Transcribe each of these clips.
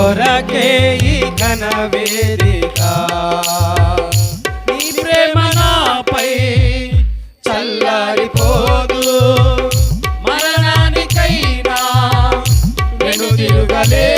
కొరకే ఈ ఘన వేదిక. నీ ప్రేమ నాపై చల్లారిపోదు. మరణానికైనా వెను తిరుగలే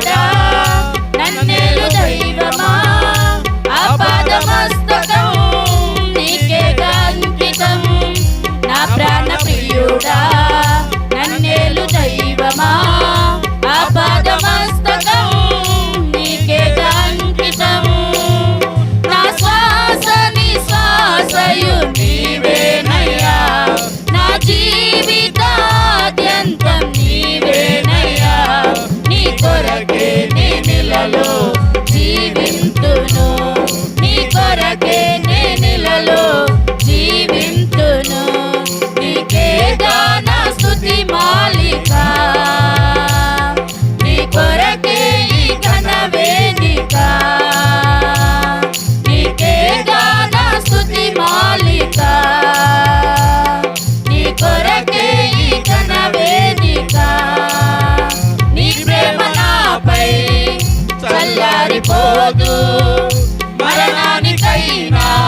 llorar. పోదు మరణానికైనా